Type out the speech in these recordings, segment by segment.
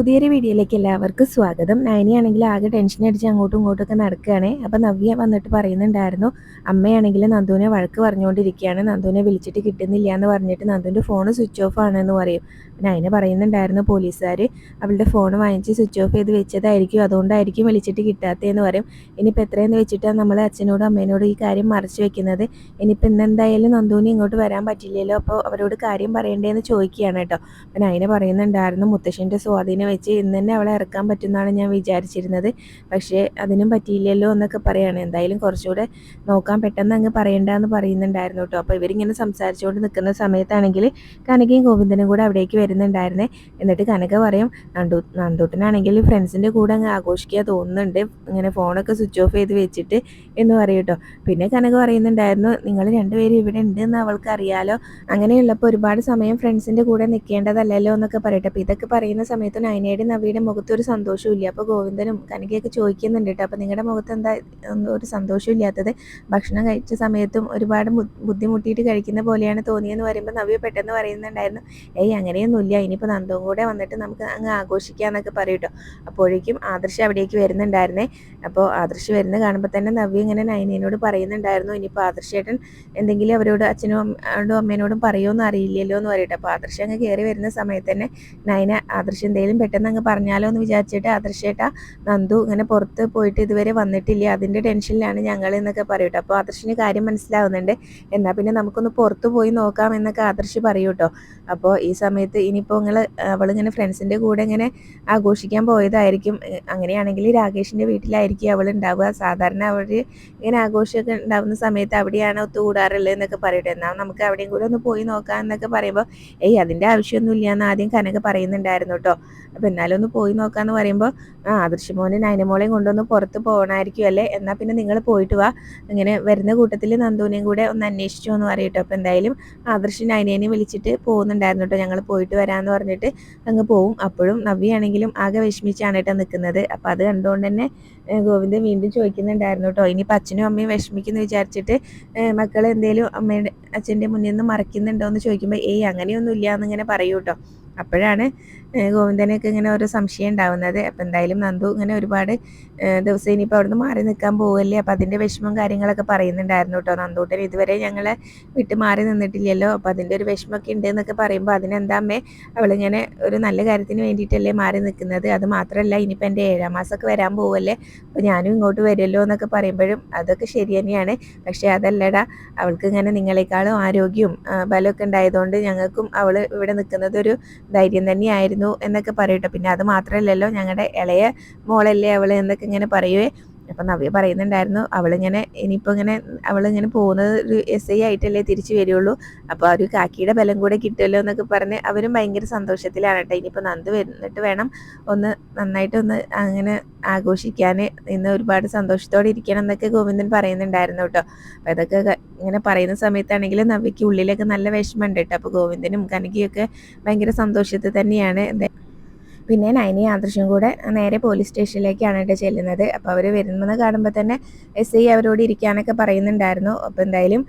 പുതിയൊരു വീഡിയോയിലേക്ക് എല്ലാവർക്കും സ്വാഗതം. നയനിയാണെങ്കിൽ ആകെ ടെൻഷൻ അടിച്ച് അങ്ങോട്ടും ഇങ്ങോട്ടും ഒക്കെ നടക്കുകയാണ്. അപ്പം നവ്യ വന്നിട്ട് പറയുന്നുണ്ടായിരുന്നു അമ്മയാണെങ്കിൽ നന്ദുവിനെ വഴക്ക് പറഞ്ഞുകൊണ്ടിരിക്കുകയാണ്. നന്ദുവിനെ വിളിച്ചിട്ട് കിട്ടുന്നില്ല എന്ന് പറഞ്ഞിട്ട് നന്ദുവിന്റെ ഫോൺ സ്വിച്ച് ഓഫ് ആണെന്ന് പറയും. അതിനെ പറയുന്നുണ്ടായിരുന്നു പോലീസുകാർ അവളുടെ ഫോൺ വാങ്ങിച്ച് സ്വിച്ച് ഓഫ് ചെയ്ത് വെച്ചതായിരിക്കും അതുകൊണ്ടായിരിക്കും വിളിച്ചിട്ട് കിട്ടാത്തതെന്ന് പറയും. ഇനിയിപ്പോൾ എത്രയെന്ന് വെച്ചിട്ടാണ് നമ്മൾ അച്ഛനോടും അമ്മേനോടും ഈ കാര്യം മറച്ചു വെക്കുന്നത്? ഇനിയിപ്പോൾ ഇന്നെന്തായാലും നന്ദൂനി ഇങ്ങോട്ട് വരാൻ പറ്റില്ലല്ലോ അപ്പോൾ അവരോട് കാര്യം പറയണ്ടേന്ന് ചോദിക്കുകയാണ് കേട്ടോ. അപ്പം അതിനെ പറയുന്നുണ്ടായിരുന്നു മുത്തശ്ശന്റെ സ്വാധീനം വെച്ച് ഇന്ന് തന്നെ അവളെ ഇറക്കാൻ പറ്റുമെന്നാണ് ഞാൻ വിചാരിച്ചിരുന്നത്. പക്ഷേ അതിനും പറ്റിയില്ലല്ലോ എന്നൊക്കെ പറയാണ്. എന്തായാലും കുറച്ചുകൂടെ നോക്കാൻ പെട്ടെന്ന് അങ്ങ് പറയണ്ടെന്ന് പറയുന്നുണ്ടായിരുന്നു കേട്ടോ. അപ്പോൾ ഇവരിങ്ങനെ സംസാരിച്ചുകൊണ്ട് നിൽക്കുന്ന സമയത്താണെങ്കിൽ കനകയും ഗോവിന്ദനും കൂടെ അവിടേക്ക് വരുന്നുണ്ടായിരുന്നേ. എന്നിട്ട് കനക പറയും നണ്ടു നണ്ടൂട്ടനാണെങ്കിൽ ഫ്രണ്ട്സിന്റെ കൂടെ അങ്ങ് ആഘോഷിക്കുക തോന്നുന്നുണ്ട്. ഇങ്ങനെ ഫോണൊക്കെ സ്വിച്ച് ഓഫ് ചെയ്ത് വെച്ചിട്ട് എന്ന് പറയും കേട്ടോ. പിന്നെ കനക പറയുന്നുണ്ടായിരുന്നു നിങ്ങൾ രണ്ടുപേരും ഇവിടെ ഉണ്ട് എന്ന് അവൾക്ക് അറിയാലോ അങ്ങനെയുള്ളപ്പോൾ ഒരുപാട് സമയം ഫ്രണ്ട്സിന്റെ കൂടെ നിൽക്കേണ്ടതല്ലല്ലോ എന്നൊക്കെ പറയട്ടെ. അപ്പോൾ ഇതൊക്കെ പറയുന്ന സമയത്ത് നയനയുടെ നവിയുടെ മുഖത്ത് ഒരു സന്തോഷവും ഇല്ല അപ്പോൾ ഗോവിന്ദനും കനകയൊക്കെ ചോദിക്കുന്നുണ്ട് കേട്ടോ. അപ്പോൾ നിങ്ങളുടെ മുഖത്ത് എന്താ ഒരു സന്തോഷമില്ലാത്തത് ഭക്ഷണം കഴിച്ച സമയത്തും ഒരുപാട് ബുദ്ധിമുട്ടിയിട്ട് കഴിക്കുന്ന പോലെയാണ് തോന്നിയെന്ന് പറയുമ്പോൾ നവ്യ പെട്ടെന്ന് പറയുന്നുണ്ടായിരുന്നു ഏയ് അങ്ങനെയൊന്നുമില്ല ഇനിയിപ്പോൾ നന്ദവും കൂടെ വന്നിട്ട് നമുക്ക് അങ്ങ് ആഘോഷിക്കാമെന്നൊക്കെ പറയൂട്ടോ. അപ്പോഴേക്കും ആദർശ് അവിടേക്ക് വരുന്നുണ്ടായിരുന്നേ. അപ്പോൾ ആദർശ് വരുന്ന കാണുമ്പോൾ തന്നെ നവ്യ ഇങ്ങനെ നൈനേനോട് പറയുന്നുണ്ടായിരുന്നു. ഇനിയിപ്പോൾ ആദർശേട്ടൻ എന്തെങ്കിലും അവരോട് അച്ഛനും അമ്മേനോടും പറയുമോ അറിയില്ലല്ലോ എന്ന് പറയട്ടെ. അപ്പോൾ ആദർശ് അങ്ങ് കയറി വരുന്ന സമയത്ത് തന്നെ നൈന ആദർശ് എന്തെങ്കിലും പെട്ടെന്ന് അങ്ങ് പറഞ്ഞാലോ എന്ന് വിചാരിച്ചിട്ട് ആദർശേട്ട നന്ദു ഇങ്ങനെ പുറത്ത് പോയിട്ട് ഇതുവരെ വന്നിട്ടില്ല. അതിന്റെ ടെൻഷനിലാണ് ഞങ്ങൾ എന്നൊക്കെ പറയൂട്ടോ. അപ്പോൾ ആദർശിന് കാര്യം മനസ്സിലാവുന്നുണ്ട്. എന്നാൽ പിന്നെ നമുക്കൊന്ന് പുറത്ത് പോയി നോക്കാം എന്നൊക്കെ ആദർശ് പറയൂട്ടോ. അപ്പോൾ ഈ സമയത്ത് ഇനിയിപ്പോൾ നിങ്ങൾ അവളിങ്ങനെ ഫ്രണ്ട്സിന്റെ കൂടെ ഇങ്ങനെ ആഘോഷിക്കാൻ പോയതായിരിക്കും. അങ്ങനെയാണെങ്കിൽ രാകേഷിന്റെ വീട്ടിലായിരിക്കും അവൾ ഉണ്ടാവുക. സാധാരണ അവർ ഇങ്ങനെ ആഘോഷമൊക്കെ ഉണ്ടാവുന്ന സമയത്ത് അവിടെയാണ് ഒത്തുകൂടാറുള്ളത് എന്നൊക്കെ പറയട്ടെ. എന്നാൽ നമുക്ക് അവിടെയും കൂടെ ഒന്ന് പോയി നോക്കാം എന്നൊക്കെ പറയുമ്പോൾ ഏയ് അതിന്റെ ആവശ്യമൊന്നുമില്ല എന്ന് ആദ്യം കനക പറയുന്നുണ്ടായിരുന്നു കേട്ടോ. അപ്പോൾ എന്നാലും ഒന്ന് പോയി നോക്കാമെന്ന് പറയുമ്പോൾ ആ ആദർശമോനെ നൈനമോളെയും കൊണ്ടൊന്ന് പുറത്ത് പോകണമായിരിക്കും അല്ലേ? എന്നാൽ പിന്നെ നിങ്ങൾ പോയിട്ട് വാ. ഇങ്ങനെ വരുന്ന കൂട്ടത്തിൽ നന്ദുവിനെയും കൂടെ ഒന്ന് അന്വേഷിച്ചു എന്ന് പറയട്ടോ. അപ്പോൾ എന്തായാലും ആദർശ് നയനേനെ വിളിച്ചിട്ട് പോകുന്നുണ്ടായിരുന്നു കേട്ടോ. ഞങ്ങൾ പോയിട്ട് വരാമെന്ന് പറഞ്ഞിട്ട് അങ്ങ് പോവും. അപ്പോഴും നവ്യാണെങ്കിലും ആകെ വിഷമിച്ചാണ് കേട്ടോ നിൽക്കുന്നത്. അപ്പോൾ അത് കണ്ടുകൊണ്ട് തന്നെ ഗോവിന്ദൻ വീണ്ടും ചോദിക്കുന്നുണ്ടായിരുന്നു കേട്ടോ. ഇനിയിപ്പോൾ അച്ഛനും അമ്മയും വിഷമിക്കുന്നു വിചാരിച്ചിട്ട് മക്കൾ എന്തേലും അമ്മയുടെ അച്ഛന്റെ മുന്നിൽ നിന്ന് മറിക്കുന്നുണ്ടോ എന്ന് ചോദിക്കുമ്പോൾ ഏയ് അങ്ങനെയൊന്നും ഇല്ല എന്നിങ്ങനെ പറയൂ കേട്ടോ. അപ്പോഴാണ് ഗോവിന്ദനൊക്കെ ഇങ്ങനെ ഓരോ സംശയം ഉണ്ടാവുന്നത്. അപ്പം എന്തായാലും നന്ദു ഇങ്ങനെ ഒരുപാട് ദിവസം ഇനിയിപ്പോൾ അവിടുന്ന് മാറി നിൽക്കാൻ പോവല്ലേ? അപ്പം അതിന്റെ വിഷമം കാര്യങ്ങളൊക്കെ പറയുന്നുണ്ടായിരുന്നു കേട്ടോ. നന്ദൂട്ടൻ ഇതുവരെ ഞങ്ങളെ വിട്ട് മാറി നിന്നിട്ടില്ലല്ലോ. അപ്പം അതിന്റെ ഒരു വിഷമമൊക്കെ ഉണ്ട് എന്നൊക്കെ പറയുമ്പോൾ അതിനെന്താ അവളിങ്ങനെ ഒരു നല്ല കാര്യത്തിന് വേണ്ടിയിട്ടല്ലേ മാറി നിൽക്കുന്നത്. അത് മാത്രമല്ല ഇനിയിപ്പോൾ എന്റെ ഏഴാം മാസമൊക്കെ വരാൻ പോവല്ലേ? അപ്പോൾ ഞാനും ഇങ്ങോട്ട് വരുമല്ലോ എന്നൊക്കെ പറയുമ്പോഴും അതൊക്കെ ശരി തന്നെയാണ്. പക്ഷേ അതല്ലടാ അവൾക്ക് ഇങ്ങനെ നിങ്ങളെക്കാളും ആരോഗ്യവും ബലമൊക്കെ ഉണ്ടായതുകൊണ്ട് ഞങ്ങൾക്കും അവൾ ഇവിടെ നിൽക്കുന്നത് ഒരു ധൈര്യം തന്നെയായിരുന്നു. എന്നൊക്കെ പറയട്ടോ. പിന്നെ അത് മാത്രമല്ലല്ലോ ഞങ്ങളുടെ ഇളയ മോളല്ലേ അവൾ എന്നൊക്കെ ഇങ്ങനെ പറയുവേ. അപ്പം നവ്യ പറയുന്നുണ്ടായിരുന്നു അവളിങ്ങനെ ഇനിയിപ്പോൾ ഇങ്ങനെ അവളിങ്ങനെ പോകുന്നത് ഒരു എസ് ഐ ആയിട്ടല്ലേ തിരിച്ചു വരികയുള്ളൂ അപ്പോൾ ആ ഒരു കാക്കിയുടെ ബലം കൂടെ കിട്ടുമല്ലോ എന്നൊക്കെ പറഞ്ഞ് അവരും ഭയങ്കര സന്തോഷത്തിലാണ് കേട്ടോ. ഇനിയിപ്പോൾ നന്ദ് വന്നിട്ട് വേണം ഒന്ന് നന്നായിട്ടൊന്ന് അങ്ങനെ ആഘോഷിക്കാൻ ഇന്ന് ഒരുപാട് സന്തോഷത്തോടെ ഇരിക്കണം എന്നൊക്കെ ഗോവിന്ദൻ പറയുന്നുണ്ടായിരുന്നു കേട്ടോ. അപ്പോൾ അതൊക്കെ ഇങ്ങനെ പറയുന്ന സമയത്താണെങ്കിൽ നവ്യയ്ക്ക് ഉള്ളിലൊക്കെ നല്ല വിഷമമുണ്ട് കേട്ടോ. അപ്പോൾ ഗോവിന്ദനും കനകിയൊക്കെ ഭയങ്കര സന്തോഷത്തിൽ തന്നെയാണ്. പിന്നെ നൈനി ആദർശം കൂടെ നേരെ പോലീസ് സ്റ്റേഷനിലേക്കാണ് കേട്ടോ ചെല്ലുന്നത്. അപ്പോൾ അവർ വരുന്നത് കാണുമ്പോൾ തന്നെ എസ് ഐ അവരോട് ഇരിക്കാനൊക്കെ പറയുന്നുണ്ടായിരുന്നു. അപ്പോൾ എന്തായാലും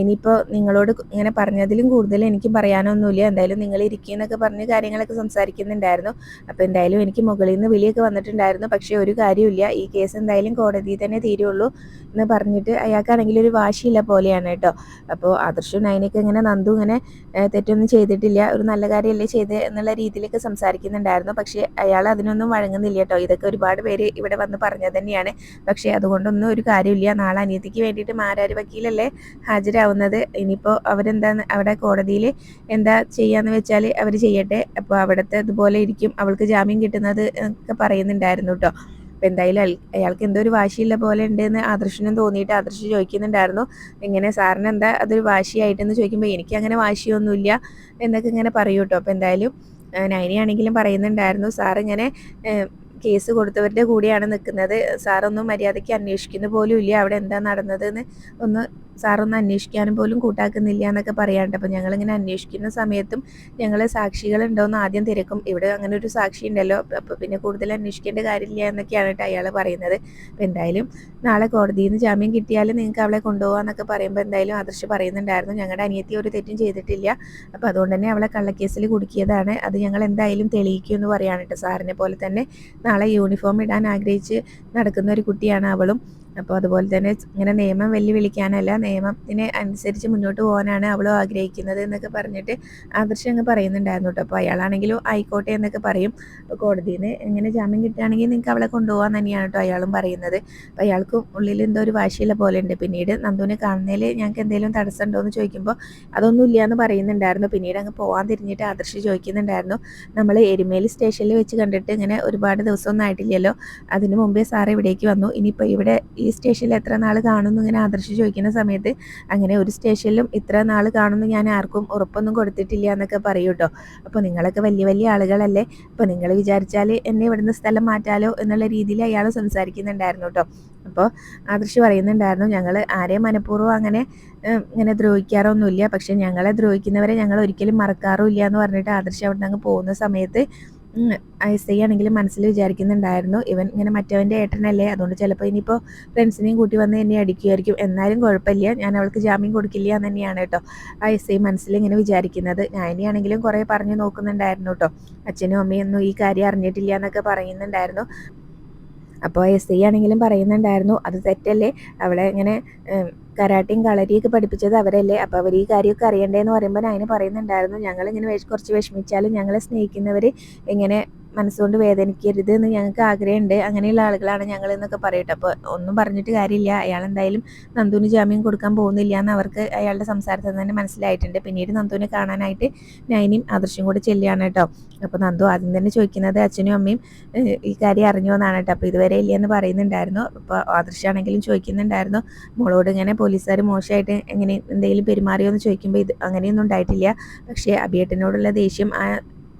ഇനിയിപ്പോൾ നിങ്ങളോട് ഇങ്ങനെ പറഞ്ഞതിലും കൂടുതൽ എനിക്ക് പറയാനൊന്നുമില്ല. എന്തായാലും നിങ്ങൾ ഇരിക്കുന്നൊക്കെ പറഞ്ഞ് കാര്യങ്ങളൊക്കെ സംസാരിക്കുന്നുണ്ടായിരുന്നു. അപ്പോൾ എന്തായാലും എനിക്ക് മുകളിൽ നിന്ന് വിളിയൊക്കെ വന്നിട്ടുണ്ടായിരുന്നു. പക്ഷേ ഒരു കാര്യമില്ല ഈ കേസ് എന്തായാലും കോടതിയിൽ തന്നെ തീരുള്ളൂ. എന്ന് പറഞ്ഞിട്ട് അയാൾക്കാണെങ്കിൽ ഒരു വാശിയില്ല പോലെയാണ് കേട്ടോ. അപ്പോൾ ആദർശവും നൈനൊക്കെ ഇങ്ങനെ നന്ദു ഇങ്ങനെ തെറ്റൊന്നും ചെയ്തിട്ടില്ല. ഒരു നല്ല കാര്യമല്ലേ ചെയ്ത് എന്നുള്ള രീതിയിലൊക്കെ സംസാരിക്കുന്നുണ്ടായിരുന്നു. പക്ഷേ അയാൾ അതിനൊന്നും വഴങ്ങുന്നില്ല കേട്ടോ. ഇതൊക്കെ ഒരുപാട് പേര് ഇവിടെ വന്ന് പറഞ്ഞത് തന്നെയാണ്. പക്ഷേ അതുകൊണ്ടൊന്നും ഒരു കാര്യമില്ല. നാളെ അനിയത്തിക്ക് വേണ്ടിയിട്ട് മാരാരി വക്കീലല്ലേ ഹാജരാവുന്നത്? ഇനിയിപ്പോൾ അവരെന്താന്ന് അവിടെ കോടതിയിൽ എന്താ ചെയ്യാന്ന് വെച്ചാൽ അവർ ചെയ്യട്ടെ. അപ്പോൾ അവിടുത്തെ ഇതുപോലെ ഇരിക്കും. അവൾക്ക് ജാമ്യം കിട്ടുന്നത് ഒക്കെ പറയുന്നുണ്ടായിരുന്നു കേട്ടോ. അപ്പോൾ എന്തായാലും അയാൾക്ക് എന്തോ ഒരു വാശിയില്ല പോലെ ഉണ്ടെന്ന് ആദർശനും തോന്നിയിട്ട് ആദർശ് ചോദിക്കുന്നുണ്ടായിരുന്നു. ഇങ്ങനെ സാറിന് എന്താ അതൊരു വാശിയായിട്ടെന്ന് ചോദിക്കുമ്പോൾ എനിക്ക് അങ്ങനെ വാശിയൊന്നുമില്ല എന്നൊക്കെ ഇങ്ങനെ പറയൂ കേട്ടോ അപ്പോൾ എന്തായാലും നൈനിയാണെങ്കിലും പറയുന്നുണ്ടായിരുന്നു സാർ ഇങ്ങനെ കേസ് കൊടുത്തവരുടെ കൂടെയാണ് നിൽക്കുന്നത്. സാറൊന്നും മര്യാദയ്ക്ക് അന്വേഷിക്കുന്ന പോലും ഇല്ല. അവിടെ എന്താ നടന്നതെന്ന് ഒന്ന് സാറൊന്ന് അന്വേഷിക്കാനും പോലും കൂട്ടാക്കുന്നില്ല എന്നൊക്കെ പറയാറുണ്ട്. അപ്പോൾ ഞങ്ങളിങ്ങനെ അന്വേഷിക്കുന്ന സമയത്തും ഞങ്ങൾ സാക്ഷികളുണ്ടോ എന്ന് ആദ്യം തിരക്കും. ഇവിടെ അങ്ങനെ ഒരു സാക്ഷി ഉണ്ടല്ലോ. അപ്പോൾ പിന്നെ കൂടുതൽ അന്വേഷിക്കേണ്ട കാര്യമില്ല എന്നൊക്കെയാണ് കേട്ടോ അയാൾ പറയുന്നത്. അപ്പോൾ എന്തായാലും നാളെ കോടതിയിൽ നിന്ന് ജാമ്യം കിട്ടിയാൽ നിങ്ങൾക്ക് അവളെ കൊണ്ടുപോകാമെന്നൊക്കെ പറയുമ്പോൾ എന്തായാലും ആദർശ് പറയുന്നുണ്ടായിരുന്നു. ഞങ്ങളുടെ അനിയത്തി ഒരു തെറ്റും ചെയ്തിട്ടില്ല. അപ്പോൾ അതുകൊണ്ട് തന്നെ അവളെ കള്ളക്കേസിൽ കുടുക്കിയതാണ്. അത് ഞങ്ങൾ എന്തായാലും തെളിയിക്കുമെന്ന് പറയാണ് കേട്ടോ സാറിനെ പോലെ തന്നെ. നാളെ യൂണിഫോം ഇടാൻ ആഗ്രഹിച്ച് നടക്കുന്ന ഒരു കുട്ടിയാണ് അവളും. അപ്പോൾ അതുപോലെ തന്നെ ഇങ്ങനെ നിയമം വെല്ലുവിളിക്കാനല്ല നിയമത്തിന് അനുസരിച്ച് മുന്നോട്ട് പോകാനാണ് അവളും ആഗ്രഹിക്കുന്നത് എന്നൊക്കെ പറഞ്ഞിട്ട് ആദർശ് അങ്ങ് പറയുന്നുണ്ടായിരുന്നു കേട്ടോ. അപ്പോൾ അയാളാണെങ്കിലും ആയിക്കോട്ടെ എന്നൊക്കെ പറയും. അപ്പോൾ കോടതിയിൽ നിന്ന് ഇങ്ങനെ ജാമ്യം കിട്ടുകയാണെങ്കിൽ നിങ്ങൾക്ക് അവളെ കൊണ്ടുപോകാൻ തന്നെയാണ് കേട്ടോ അയാളും പറയുന്നത്. അപ്പോൾ അയാൾക്കും ഉള്ളിൽ എന്തോ ഒരു വാശിയുള്ള പോലെ ഉണ്ട്. പിന്നീട് നന്ദുവിനെ കാണുന്നതിൽ ഞങ്ങൾക്ക് എന്തെങ്കിലും തടസ്സം ഉണ്ടോ എന്ന് ചോദിക്കുമ്പോൾ അതൊന്നും ഇല്ല എന്ന് പറയുന്നുണ്ടായിരുന്നു. പിന്നീട് അങ്ങ് പോകാൻ തിരിഞ്ഞിട്ട് ആദർശ് ചോദിക്കുന്നുണ്ടായിരുന്നു. നമ്മൾ എരുമേലി സ്റ്റേഷനിൽ വെച്ച് കണ്ടിട്ട് ഇങ്ങനെ ഒരുപാട് ദിവസമൊന്നും ആയിട്ടില്ലല്ലോ. അതിന് മുമ്പേ സാറ് ഇവിടേക്ക് വന്നു. ഇനിയിപ്പോൾ ഇവിടെ ഈ സ്റ്റേഷനിൽ എത്ര നാൾ കാണുമെന്ന് ഇങ്ങനെ ആദർശ് ചോദിക്കുന്ന സമയത്ത് അങ്ങനെ ഒരു സ്റ്റേഷനിലും ഇത്ര നാൾ കാണുമെന്ന് ഞാൻ ആർക്കും ഉറപ്പൊന്നും കൊടുത്തിട്ടില്ല എന്നൊക്കെ പറയൂ കേട്ടോ അപ്പോൾ നിങ്ങളൊക്കെ വലിയ വലിയ ആളുകളല്ലേ. അപ്പോൾ നിങ്ങൾ വിചാരിച്ചാൽ എന്നെ ഇവിടുന്ന് സ്ഥലം മാറ്റാലോ എന്നുള്ള രീതിയിൽ അയാൾ സംസാരിക്കുന്നുണ്ടായിരുന്നു കേട്ടോ അപ്പോൾ ആദർശ് പറയുന്നുണ്ടായിരുന്നു ഞങ്ങൾ ആരെയും മനഃപൂർവം അങ്ങനെ ഇങ്ങനെ ദ്രോഹിക്കാറൊന്നുമില്ല. പക്ഷെ ഞങ്ങളെ ദ്രോഹിക്കുന്നവരെ ഞങ്ങൾ ഒരിക്കലും മറക്കാറുമില്ല എന്ന് പറഞ്ഞിട്ട് ആദർശ് അവിടെ നിന്ന് അങ്ങ് പോകുന്ന സമയത്ത് എസ് ഐ ആണെങ്കിലും മനസ്സിൽ വിചാരിക്കുന്നുണ്ടായിരുന്നു. ഇവൻ ഇങ്ങനെ മറ്റവന്റെ ഏട്ടനല്ലേ? അതുകൊണ്ട് ചിലപ്പോൾ ഇനിയിപ്പോൾ ഫ്രണ്ട്സിനെയും കൂട്ടി വന്ന് എന്നെ അടിക്കുമായിരിക്കും എന്നാലും കുഴപ്പമില്ല. ഞാൻ അവൾക്ക് ജാമ്യം കൊടുക്കില്ല എന്ന് തന്നെയാണ് കേട്ടോ ആ എസ് ഐ മനസ്സിൽ ഇങ്ങനെ വിചാരിക്കുന്നത്. ഞാനിയാണെങ്കിലും കുറേ പറഞ്ഞു നോക്കുന്നുണ്ടായിരുന്നു കേട്ടോ. അച്ഛനും അമ്മയും ഒന്നും ഈ കാര്യം അറിഞ്ഞിട്ടില്ല എന്നൊക്കെ പറയുന്നുണ്ടായിരുന്നു. അപ്പോൾ എസ് ഐ ആണെങ്കിലും പറയുന്നുണ്ടായിരുന്നു അത് തെറ്റല്ലേ? അവളെ ഇങ്ങനെ കരാട്ടയും കളരിയൊക്കെ പഠിപ്പിച്ചത് അവരല്ലേ? അപ്പോൾ അവർ ഈ കാര്യമൊക്കെ അറിയണ്ടേന്ന് പറയുമ്പോൾ അതിന് പറയുന്നുണ്ടായിരുന്നു ഞങ്ങളിങ്ങനെ കുറച്ച് വിഷമിച്ചാലും ഞങ്ങളെ സ്നേഹിക്കുന്നവർ ഇങ്ങനെ മനസ്സുകൊണ്ട് വേദനിക്കരുത് എന്ന് ഞങ്ങൾക്ക് ആഗ്രഹമുണ്ട്. അങ്ങനെയുള്ള ആളുകളാണ് ഞങ്ങൾ എന്നൊക്കെ പറയട്ടെ. അപ്പോൾ ഒന്നും പറഞ്ഞിട്ട് കാര്യമില്ല. അയാൾ എന്തായാലും നന്ദുവിന് ജാമ്യം കൊടുക്കാൻ പോകുന്നില്ല എന്ന് അവർക്ക് അയാളുടെ സംസാരത്തിൽ തന്നെ മനസ്സിലായിട്ടുണ്ട്. പിന്നീട് നന്ദുവിനെ കാണാനായിട്ട് നൈനിയും ആദർശം കൂടെ ചെല്ലുകയാണ് കേട്ടോ. അപ്പോൾ നന്ദു ആദ്യം തന്നെ ചോദിക്കുന്നത് അച്ഛനും അമ്മയും ഈ കാര്യം അറിഞ്ഞു എന്നാണ് കേട്ടോ. അപ്പോൾ ഇതുവരെ ഇല്ല എന്ന് പറയുന്നുണ്ടായിരുന്നു. അപ്പോൾ ആദർശാണെങ്കിലും ചോദിക്കുന്നുണ്ടായിരുന്നു മോളോട് ഇങ്ങനെ പോലീസുകാർ മോശമായിട്ട് എങ്ങനെ എന്തെങ്കിലും പെരുമാറിയോ? എന്ന് ചോദിക്കുമ്പോൾ ഇത് അങ്ങനെയൊന്നും ഉണ്ടായിട്ടില്ല. പക്ഷേ അഭിയേട്ടനോടുള്ള ദേഷ്യം ആ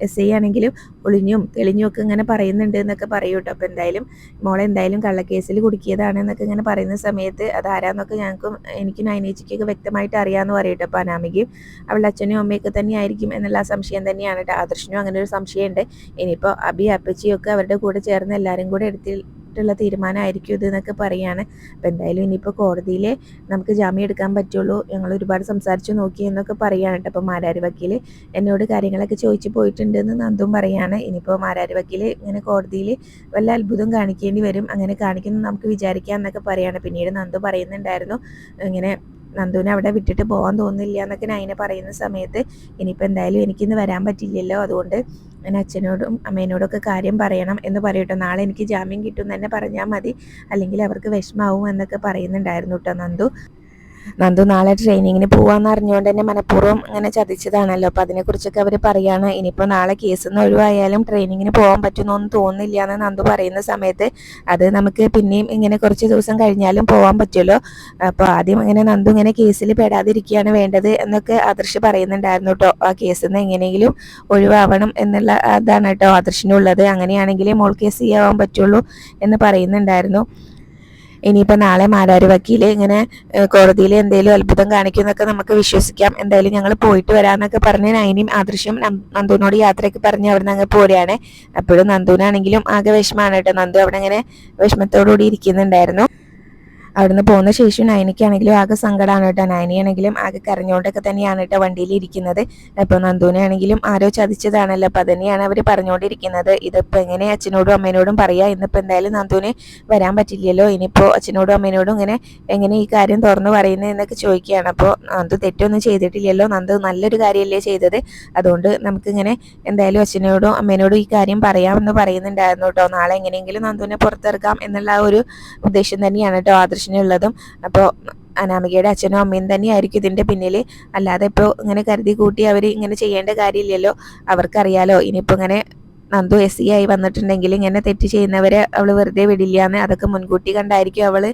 എസ് ഐ ആണെങ്കിലും ഒളിഞ്ഞും തെളിഞ്ഞും ഒക്കെ ഇങ്ങനെ പറയുന്നുണ്ട് എന്നൊക്കെ പറയൂ കേട്ടോ അപ്പോൾ എന്തായാലും മോളെ എന്തായാലും കള്ളക്കേസിൽ കുടുക്കിയതാണ് എന്നൊക്കെ ഇങ്ങനെ പറയുന്ന സമയത്ത് അത് ആരാന്നൊക്കെ ഞങ്ങൾക്കും എനിക്കും നൈനേച്ചിക്കൊക്കെ വ്യക്തമായിട്ട് അറിയാമെന്ന് പറയും കേട്ടോ അപ്പോൾ അനാമികയും അവളുടെ അച്ഛനും അമ്മയൊക്കെ തന്നെയായിരിക്കും എന്നുള്ള സംശയം തന്നെയാണ് കേട്ടോ. ആദർശനും അങ്ങനെ ഒരു സംശയമുണ്ട്. ഇനിയിപ്പോൾ അബി അപ്പച്ചിയൊക്കെ അവരുടെ കൂടെ ചേർന്ന് എല്ലാവരും കൂടെ എടുത്തിട്ടുള്ള തീരുമാനമായിരിക്കും ഇത് എന്നൊക്കെ പറയാണ്. അപ്പോൾ എന്തായാലും ഇനിയിപ്പോൾ കോടതിയിൽ നമുക്ക് ജാമ്യം എടുക്കാൻ പറ്റുള്ളൂ. ഞങ്ങൾ ഒരുപാട് സംസാരിച്ചു നോക്കി എന്നൊക്കെ പറയാണ് കേട്ടോ. അപ്പോൾ മാരാരി വക്കീൽ എന്നോട് കാര്യങ്ങളൊക്കെ ചോദിച്ചു പോയിട്ടുണ്ടെന്ന് നന്ദും പറയാണ്. ഇനിയിപ്പോൾ മാരാരി വക്കീൽ ഇങ്ങനെ കോടതിയിൽ വല്ല അത്ഭുതം കാണിക്കേണ്ടി വരും അങ്ങനെ കാണിക്കുന്നു നമുക്ക് വിചാരിക്കാം എന്നൊക്കെ പറയാണ്. പിന്നീട് നന്ദു പറയുന്നുണ്ടായിരുന്നു. ഇങ്ങനെ നന്ദുവിനെ അവിടെ വിട്ടിട്ട് പോകാൻ തോന്നുന്നില്ല എന്നൊക്കെ നൈന പറയുന്ന സമയത്ത് ഇനിയിപ്പോൾ എന്തായാലും എനിക്കിന്ന് വരാൻ പറ്റില്ലല്ലോ. അതുകൊണ്ട് ഞാൻ അച്ഛനോടും അമ്മേനോടൊക്കെ കാര്യം പറയണം എന്ന് പറയട്ടോ. നാളെ എനിക്ക് ജാമ്യം കിട്ടും തന്നെ പറഞ്ഞാൽ മതി. അല്ലെങ്കിൽ അവർക്ക് വിഷമാവും എന്നൊക്കെ പറയുന്നുണ്ടായിരുന്നു കേട്ടോ നന്ദു. നന്ദു നാളെ ട്രെയിനിങ്ങിന് പോവാന്ന് അറിഞ്ഞുകൊണ്ട് തന്നെ മനഃപൂർവം ഇങ്ങനെ ചതിച്ചതാണല്ലോ. അപ്പോൾ അതിനെക്കുറിച്ചൊക്കെ അവർ പറയാണ്. ഇനിയിപ്പോൾ നാളെ കേസിൽ നിന്ന് ഒഴിവായാലും ട്രെയിനിങ്ങിന് പോകാൻ പറ്റുന്നൊന്നും തോന്നുന്നില്ല എന്ന് നന്ദു പറയുന്ന സമയത്ത് അത് നമുക്ക് പിന്നെയും ഇങ്ങനെ കുറച്ച് ദിവസം കഴിഞ്ഞാലും പോകാൻ പറ്റുമല്ലോ. അപ്പോൾ ആദ്യം ഇങ്ങനെ നന്ദു ഇങ്ങനെ കേസിൽ പെടാതിരിക്കുകയാണ് വേണ്ടത് എന്നൊക്കെ ആദർശ് പറയുന്നുണ്ടായിരുന്നു കേട്ടോ. ആ കേസിൽ നിന്ന് എങ്ങനെയെങ്കിലും ഒഴിവാവണം എന്നുള്ള അതാണ് കേട്ടോ ആദർശിനുള്ളത്. അങ്ങനെയാണെങ്കിലേ മോൾ കേസ് ചെയ്യാൻ പറ്റുള്ളൂ എന്ന് പറയുന്നുണ്ടായിരുന്നു. ഇനിയിപ്പോൾ നാളെ മാരാര് വക്കീൽ ഇങ്ങനെ കോടതിയിൽ എന്തെങ്കിലും അത്ഭുതം കാണിക്കുമെന്നൊക്കെ നമുക്ക് വിശ്വസിക്കാം. എന്തായാലും ഞങ്ങൾ പോയിട്ട് വരാമെന്നൊക്കെ പറഞ്ഞ് നൈനിയും ആദൃശ്യം നന്ദുവിനോട് യാത്രയൊക്കെ പറഞ്ഞ് അവിടെ നിന്ന് അങ്ങ് പോരുകയാണ് അപ്പോഴും നന്ദുവിനാണെങ്കിലും ആകെ വിഷമാണ് കേട്ടോ. നന്ദു അവിടെ ഇങ്ങനെ വിഷമത്തോടുകൂടി ഇരിക്കുന്നുണ്ടായിരുന്നു. അവിടുന്ന് പോകുന്ന ശേഷം നയനിക്കാണെങ്കിലും ആകെ സങ്കടമാണ് കേട്ടോ. നയനിയാണെങ്കിലും ആകെ കരഞ്ഞുകൊണ്ടൊക്കെ തന്നെയാണ് കേട്ടോ വണ്ടിയിൽ ഇരിക്കുന്നത്. അപ്പോൾ നന്ദുവിനാണെങ്കിലും ആരോ ചതിച്ചതാണല്ലോ. അപ്പോൾ തന്നെയാണ് അവർ പറഞ്ഞുകൊണ്ടിരിക്കുന്നത് ഇതിപ്പോൾ എങ്ങനെ അച്ഛനോടും അമ്മേനോടും പറയാ? ഇന്നിപ്പോൾ എന്തായാലും നന്ദുവിന് വരാൻ പറ്റില്ലല്ലോ. ഇനിയിപ്പോൾ അച്ഛനോടും അമ്മേനോടും ഇങ്ങനെ എങ്ങനെ ഈ കാര്യം തുറന്നു പറയുന്നത് എന്നൊക്കെ ചോദിക്കുകയാണ്. അപ്പോൾ നന്ദു തെറ്റൊന്നും ചെയ്തിട്ടില്ലല്ലോ. നന്ദു നല്ലൊരു കാര്യമല്ലേ ചെയ്തത്. അതുകൊണ്ട് നമുക്കിങ്ങനെ എന്തായാലും അച്ഛനോടും അമ്മേനോടും ഈ കാര്യം പറയാമെന്ന് പറയുന്നുണ്ടായിരുന്നു കേട്ടോ. നാളെ എങ്ങനെയെങ്കിലും നന്ദുവിനെ പുറത്തിറക്കാം എന്നുള്ള ഒരു ഉദ്ദേശം തന്നെയാണ് കേട്ടോ. ആദർശിനുള്ളതും അപ്പോൾ അനാമികയുടെ അച്ഛനും അമ്മയും തന്നെയായിരിക്കും ഇതിന്റെ പിന്നിൽ അല്ലാതെ ഇപ്പോൾ ഇങ്ങനെ കരുതി കൂട്ടി അവർ ഇങ്ങനെ ചെയ്യേണ്ട കാര്യമില്ലല്ലോ. അവർക്കറിയാലോ. ഇനിയിപ്പോൾ ഇങ്ങനെ നന്ദു എസ് സി ആയി വന്നിട്ടുണ്ടെങ്കിൽ ഇങ്ങനെ തെറ്റ് ചെയ്യുന്നവരെ അവൾ വെറുതെ വിടില്ല എന്ന് അതൊക്കെ മുൻകൂട്ടി കണ്ടായിരിക്കും അവൾ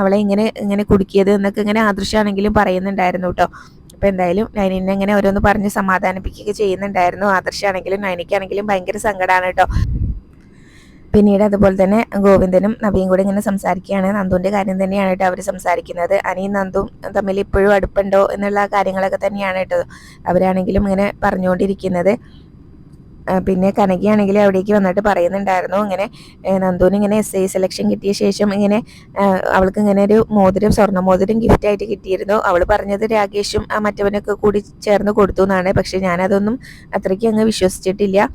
അവളെ ഇങ്ങനെ ഇങ്ങനെ കുടുക്കിയത് എന്നൊക്കെ ഇങ്ങനെ ആദർശാണെങ്കിലും പറയുന്നുണ്ടായിരുന്നു കേട്ടോ. അപ്പോൾ എന്തായാലും നൈനിനെ ഇങ്ങനെ ഓരോന്ന് പറഞ്ഞ് സമാധാനിപ്പിക്കുകയൊക്കെ ചെയ്യുന്നുണ്ടായിരുന്നു. ആദർശാണെങ്കിലും നൈനിക്കാണെങ്കിലും ഭയങ്കര സങ്കടമാണ് കേട്ടോ. പിന്നീട് അതുപോലെ തന്നെ ഗോവിന്ദനും നബിയും കൂടെ ഇങ്ങനെ സംസാരിക്കുകയാണ്. നന്ദുവിന്റെ കാര്യം തന്നെയാണ് കേട്ടോ അവർ സംസാരിക്കുന്നത്. അനിയും നന്ദും തമ്മിൽ ഇപ്പോഴും അടുപ്പുണ്ടോ എന്നുള്ള കാര്യങ്ങളൊക്കെ തന്നെയാണ് കേട്ടോ അവരാണെങ്കിലും ഇങ്ങനെ പറഞ്ഞുകൊണ്ടിരിക്കുന്നത്. പിന്നെ കനകയാണെങ്കിൽ അവിടേക്ക് വന്നിട്ട് പറയുന്നുണ്ടായിരുന്നു. ഇങ്ങനെ നന്ദുവിന് ഇങ്ങനെ എസ് ഐ സെലക്ഷൻ കിട്ടിയ ശേഷം ഇങ്ങനെ അവൾക്ക് ഇങ്ങനെ ഒരു മോതിരം സ്വർണ മോതിരം ഗിഫ്റ്റ് ആയിട്ട് കിട്ടിയിരുന്നു. അവൾ പറഞ്ഞത് രാകേഷും മറ്റവനൊക്കെ കൂടി ചേർന്ന് കൊടുത്തു എന്നാണ്. പക്ഷേ ഞാനതൊന്നും അത്രയ്ക്ക് അങ്ങ് വിശ്വസിച്ചിട്ടില്ല.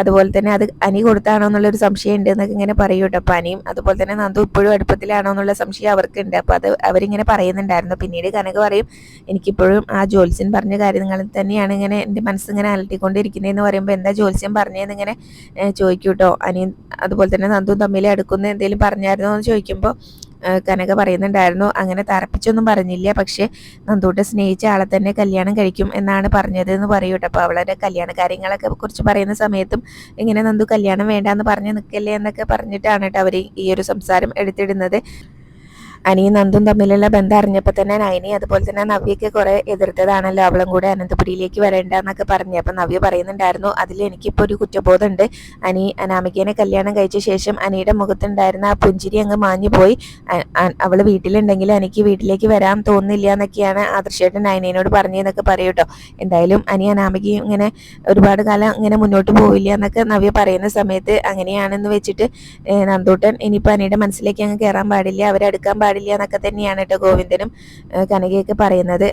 അതുപോലെ തന്നെ അത് അനി കൊടുത്താണോ എന്നുള്ളൊരു സംശയം ഉണ്ട് എന്നൊക്കെ ഇങ്ങനെ പറയൂ കേട്ടോ. അപ്പം അനിയും അതുപോലെ തന്നെ നന്ദു ഇപ്പോഴും അടുപ്പത്തിലാണോ എന്നുള്ള സംശയം അവർക്കുണ്ട്. അപ്പോൾ അത് അവരിങ്ങനെ പറയുന്നുണ്ടായിരുന്നു. പിന്നീട് കനക പറയും എനിക്കിപ്പോഴും ആ ജോത്സ്യൻ പറഞ്ഞ കാര്യങ്ങൾ തന്നെയാണ് ഇങ്ങനെ എന്റെ മനസ്സിങ്ങനെ അലട്ടിക്കൊണ്ടിരിക്കുന്നതെന്ന് പറയുമ്പോൾ എന്താ ജോത്സ്യം പറഞ്ഞതെന്ന് ഇങ്ങനെ ചോദിക്കൂട്ടോ കേട്ടോ. അനിയും അതുപോലെ തന്നെ നന്ദു തമ്മിൽ അടുക്കുന്ന എന്തെങ്കിലും പറഞ്ഞായിരുന്നോ എന്ന് ചോദിക്കുമ്പോൾ കനക പറയുന്നുണ്ടായിരുന്നു അങ്ങനെ തറപ്പിച്ചൊന്നും പറഞ്ഞില്ല പക്ഷേ നന്ദൂട്ട് സ്നേഹിച്ച ആളെ തന്നെ കല്യാണം കഴിക്കും എന്നാണ് പറഞ്ഞത് എന്ന് പറയൂട്ടോ അപ്പോൾ അവളുടെ കല്യാണ കാര്യങ്ങളൊക്കെ കുറിച്ച് പറയുന്ന സമയത്തും ഇങ്ങനെ നന്ദു കല്യാണം വേണ്ടാന്ന് പറഞ്ഞ് നിൽക്കല്ലേ എന്നൊക്കെ പറഞ്ഞിട്ടാണ് കേട്ടോ അവർ ഈ ഒരു സംസാരം എടുത്തിടുന്നത്. അനിയും നന്ദും തമ്മിലുള്ള ബന്ധം അറിഞ്ഞപ്പോൾ തന്നെ നയനി അതുപോലെ തന്നെ നവ്യൊക്കെ കുറേ എതിർത്തതാണല്ലോ. അവളും കൂടെ അനന്തപുരിയിലേക്ക് വരേണ്ട എന്നൊക്കെ പറഞ്ഞു. അപ്പം നവ്യ പറയുന്നുണ്ടായിരുന്നു അതിൽ എനിക്കിപ്പോൾ ഒരു കുറ്റബോധമുണ്ട്. അനി അനാമികേനെ കല്യാണം കഴിച്ച ശേഷം അനിയുടെ മുഖത്തുണ്ടായിരുന്ന ആ പുഞ്ചിരി അങ്ങ് മാഞ്ഞു പോയി. അവൾ വീട്ടിലുണ്ടെങ്കിൽ എനിക്ക് വീട്ടിലേക്ക് വരാൻ തോന്നില്ല എന്നൊക്കെയാണ് ആദർശേട്ടൻ നയനയോട് പറഞ്ഞതെന്നൊക്കെ പറയൂട്ടോ എന്തായാലും അനി അനാമികയും ഇങ്ങനെ ഒരുപാട് കാലം ഇങ്ങനെ മുന്നോട്ട് പോവില്ല എന്നൊക്കെ നവ്യ പറയുന്ന സമയത്ത് അങ്ങനെയാണെന്ന് വെച്ചിട്ട് നന്ദൂട്ടൻ ഇനിയിപ്പോൾ അനിയുടെ മനസ്സിലേക്ക് അങ്ങ് കയറാൻ പാടില്ല. അവരെടുക്കാൻ പാടില്ല. പാടില്ല എന്നൊക്കെ തന്നെയാണ് കേട്ടോ ഗോവിന്ദനും കനകയൊക്കെ പറയുന്നത്.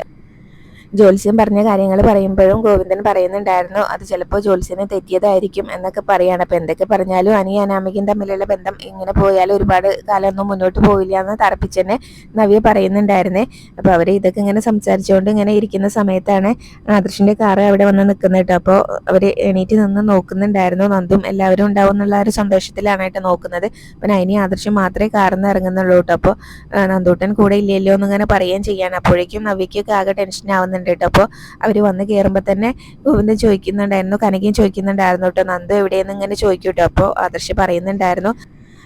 ജ്യോത്സ്യം പറഞ്ഞ കാര്യങ്ങൾ പറയുമ്പോഴും ഗോവിന്ദൻ പറയുന്നുണ്ടായിരുന്നു അത് ചിലപ്പോൾ ജോത്സ്യനെ തെറ്റിയതായിരിക്കും എന്നൊക്കെ പറയാണ്. അപ്പം എന്തൊക്കെ പറഞ്ഞാലും അനി അനാമികയും തമ്മിലുള്ള ബന്ധം ഇങ്ങനെ പോയാൽ ഒരുപാട് കാലമൊന്നും മുന്നോട്ട് പോവില്ല എന്ന് തറപ്പിച്ചെന്നെ നവ്യ പറയുന്നുണ്ടായിരുന്നേ. അപ്പോൾ അവർ ഇതൊക്കെ ഇങ്ങനെ സംസാരിച്ചുകൊണ്ട് ഇങ്ങനെ ഇരിക്കുന്ന സമയത്താണ് ആദർശിന്റെ കാറ് അവിടെ വന്ന് നിൽക്കുന്നത് കേട്ടോ. അപ്പോൾ അവർ എണീറ്റ് നിന്ന് നോക്കുന്നുണ്ടായിരുന്നു. നന്ദും എല്ലാവരും ഉണ്ടാവും എന്നുള്ള ഒരു സന്തോഷത്തിലാണ് കേട്ടോ നോക്കുന്നത്. അപ്പം അതിന് ആദർശം മാത്രമേ കാറിൽ നിന്ന് ഇറങ്ങുന്നുള്ളൂ കേട്ടോ. അപ്പോൾ നന്ദൂട്ടൻ കൂടെ ഇല്ലല്ലോ എന്നിങ്ങനെ പറയുകയും ചെയ്യാൻ അപ്പോഴേക്കും നവ്യയ്ക്കൊക്കെ ആകെ ടെൻഷൻ ആവുന്നുണ്ട്. ഉണ്ട് കേട്ടോ. അപ്പോൾ അവർ വന്ന് കയറുമ്പോൾ തന്നെ ഗോവിന്ദൻ ചോദിക്കുന്നുണ്ടായിരുന്നു കനകയും ചോദിക്കുന്നുണ്ടായിരുന്നു കേട്ടോ നന്ദു എവിടെയെന്ന് ഇങ്ങനെ ചോദിക്കും കേട്ടോ അപ്പോൾ ആദർശ് പറയുന്നുണ്ടായിരുന്നു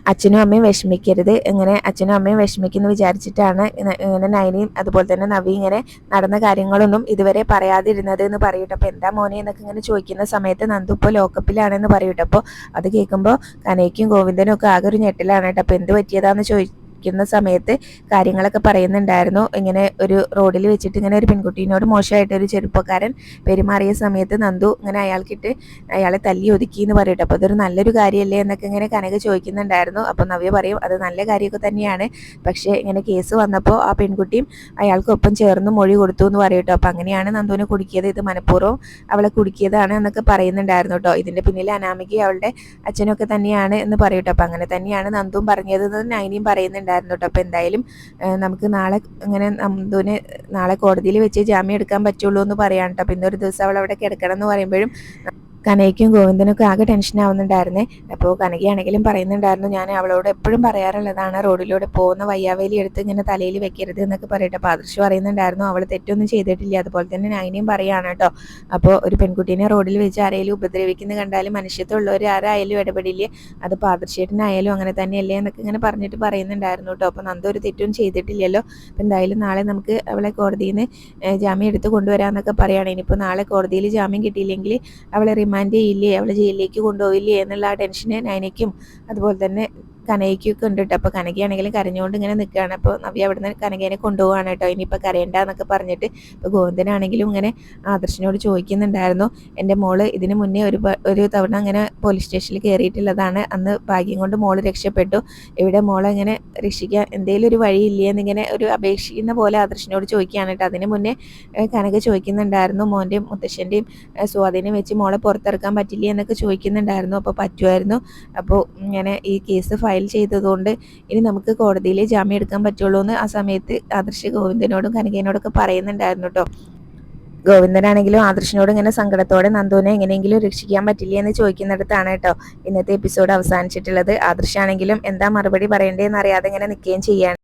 അച്ഛനും അമ്മയും വിഷമിക്കരുത്. ഇങ്ങനെ അച്ഛനും അമ്മയും വിഷമിക്കുന്നു വിചാരിച്ചിട്ടാണ് ഇങ്ങനെ നൈനയും അതുപോലെ തന്നെ നവി ഇങ്ങനെ നടന്ന കാര്യങ്ങളൊന്നും ഇതുവരെ പറയാതിരുന്നത് എന്ന് പറയട്ടെ അപ്പോൾ എന്താ മോനെ എന്നൊക്കെ ഇങ്ങനെ ചോദിക്കുന്ന സമയത്ത് നന്ദു ഇപ്പോൾ ലോക്കപ്പിലാണെന്ന് പറയട്ടെ അപ്പോൾ അത് കേൾക്കുമ്പോൾ കനയ്ക്കും ഗോവിന്ദനും ഒക്കെ ആകെ ഒരു ഞെട്ടിലാണ് കേട്ടോ അപ്പോൾ എന്ത് പറ്റിയതാന്ന് ചോദിച്ചു ഇരിക്കുന്ന സമയത്ത് കാര്യങ്ങളൊക്കെ പറയുന്നുണ്ടായിരുന്നു. ഇങ്ങനെ ഒരു റോഡിൽ വെച്ചിട്ട് ഇങ്ങനെ ഒരു പെൺകുട്ടീനോട് മോശമായിട്ട് ഒരു ചെറുപ്പക്കാരൻ പെരുമാറിയ സമയത്ത് നന്ദു ഇങ്ങനെ അയാൾക്കിട്ട് അയാളെ തല്ലി ഒതുക്കി എന്ന് പറയട്ടെ. അപ്പോൾ അതൊരു നല്ലൊരു കാര്യമല്ലേ എന്നൊക്കെ ഇങ്ങനെ കനക ചോദിക്കുന്നുണ്ടായിരുന്നു. അപ്പോൾ നവ്യ പറയും അത് നല്ല കാര്യമൊക്കെ തന്നെയാണ്. പക്ഷേ ഇങ്ങനെ കേസ് വന്നപ്പോൾ ആ പെൺകുട്ടിയും അയാൾക്കൊപ്പം ചേർന്ന് മൊഴി കൊടുത്തു എന്ന് പറയട്ടോ അപ്പോൾ അങ്ങനെയാണ് നന്ദുവിനെ കുടുക്കിയത്. ഇത് മനഃപൂർവം അവളെ കുടുക്കിയതാണ് എന്നൊക്കെ പറയുന്നുണ്ടായിരുന്നു കേട്ടോ. ഇതിന്റെ പിന്നിൽ അനാമിക അവളുടെ അച്ഛനൊക്കെ തന്നെയാണ് എന്ന് പറയട്ടോ അപ്പോൾ അങ്ങനെ തന്നെയാണ് നന്ദുവും പറഞ്ഞത് നൈനിയും പറയുന്നുണ്ടായിരുന്നു. ഉണ്ടായിരുന്നു കേട്ടോ അപ്പോൾ എന്തായാലും നമുക്ക് നാളെ ഇങ്ങനെ നന്ദുവിന് നാളെ കോടതിയിൽ വെച്ച് ജാമ്യം എടുക്കാൻ പറ്റുള്ളൂ എന്ന് പറയാൻ കേട്ടോ അപ്പോൾ ഇന്നൊരു ദിവസം അവൾ അവിടെ കിടക്കണം എന്ന് പറയുമ്പോഴും കനയ്ക്കും ഗോവിന്ദനൊക്കെ ആകെ ടെൻഷൻ ആവുന്നുണ്ടായിരുന്നേ. അപ്പോൾ കനകയാണെങ്കിലും പറയുന്നുണ്ടായിരുന്നു ഞാൻ അവളോട് എപ്പോഴും പറയാറുള്ളതാണ് റോഡിലൂടെ പോകുന്ന വയ്യാവേലി എടുത്ത് ഇങ്ങനെ തലയിൽ വെക്കരുത് എന്നൊക്കെ പറയട്ടെ. അപ്പോൾ ആദർശ് പറയുന്നുണ്ടായിരുന്നു അവൾ തെറ്റൊന്നും ചെയ്തിട്ടില്ല. അതുപോലെ തന്നെ നൈനയും പറയുകയാണ് കേട്ടോ അപ്പോൾ ഒരു പെൺകുട്ടീനെ റോഡിൽ വെച്ച് ആരെങ്കിലും ഉപദ്രവിക്കുന്ന കണ്ടാലും മനുഷ്യത്വമുള്ളവർ ആരായാലും ഇടപെടില്ലേ? അത് പാദർശേട്ടനായാലും അങ്ങനെ തന്നെയല്ലേ എന്നൊക്കെ ഇങ്ങനെ പറഞ്ഞിട്ട് പറയുന്നുണ്ടായിരുന്നു കേട്ടോ അപ്പോൾ നന്ദ ഒരു തെറ്റും ചെയ്തിട്ടില്ലല്ലോ. അപ്പോൾ എന്തായാലും നാളെ നമുക്ക് അവളെ കോടതിയിൽ നിന്ന് ജാമ്യം എടുത്ത് കൊണ്ടുവരാമെന്നൊക്കെ പറയുകയാണ് ഇനിയിപ്പോൾ നാളെ കോടതിയിൽ ജാമ്യം കിട്ടിയില്ലെങ്കിൽ അവളെ റിമാൻഡ് ചെയ്യില്ലേ അവളെ ജയിലിലേക്ക് കൊണ്ടുപോയില്ലേ? എന്നുള്ള ആ ടെൻഷന് നൈനയ്ക്കും അതുപോലെ തന്നെ കനകയ്ക്കൊക്കെ ഉണ്ട് കേട്ടോ അപ്പോൾ കനകയാണെങ്കിലും കരഞ്ഞുകൊണ്ട് ഇങ്ങനെ നിൽക്കുകയാണ് അപ്പോൾ നവ്യ അവിടുന്ന് കനകേനെ കൊണ്ടുപോവാണ് കേട്ടോ. ഇനിയിപ്പോൾ കരയണ്ട എന്നൊക്കെ പറഞ്ഞിട്ട് ഇപ്പോൾ ഗോവിന്ദനാണെങ്കിലും ഇങ്ങനെ ആദർശനോട് ചോദിക്കുന്നുണ്ടായിരുന്നു. എന്റെ മോൾ ഇതിന് മുന്നേ ഒരു ഒരു തവണ അങ്ങനെ പോലീസ് സ്റ്റേഷനിൽ കയറിയിട്ടുള്ളതാണ് അന്ന് ഭാഗ്യം കൊണ്ട് മോൾ രക്ഷപ്പെട്ടു. ഇവിടെ മോളെ ഇങ്ങനെ രക്ഷിക്കാൻ എന്തെങ്കിലും ഒരു വഴിയില്ലേ എന്നിങ്ങനെ ഒരു അപേക്ഷിക്കുന്ന പോലെ ആദർശനോട് ചോദിക്കുകയാണ് കേട്ടോ. അതിന് മുന്നേ കനക ചോദിക്കുന്നുണ്ടായിരുന്നു. മോന്റെയും മുത്തശ്ശന്റെയും സ്വാധീനം വെച്ച് മോളെ പുറത്തിറക്കാൻ പറ്റില്ലേ എന്നൊക്കെ ചോദിക്കുന്നുണ്ടായിരുന്നു. അപ്പോൾ പറ്റുമായിരുന്നു അപ്പോൾ ഇങ്ങനെ ഈ കേസ് ഫയൽ ചെയ്തതുകൊണ്ട് ഇനി നമുക്ക് കോടതിയിൽ ജാമ്യം എടുക്കാൻ പറ്റുള്ളൂ എന്ന് ആ സമയത്ത് ആദർശ് ഗോവിന്ദനോടും കനകേനോടൊക്കെ പറയുന്നുണ്ടായിരുന്നു കേട്ടോ ഗോവിന്ദനാണെങ്കിലും ആദർശിനോട് ഇങ്ങനെ സങ്കടത്തോടെ നന്ദുവിനെ എങ്ങനെയെങ്കിലും രക്ഷിക്കാൻ പറ്റില്ല? എന്ന് ചോദിക്കുന്നിടത്താണ് കേട്ടോ ഇന്നത്തെ എപ്പിസോഡ് അവസാനിച്ചിട്ടുള്ളത്. ആദർശാണെങ്കിലും എന്താ മറുപടി പറയേണ്ടതെന്ന് അറിയാതെ ഇങ്ങനെ നിൽക്കുകയും ചെയ്യാണ്.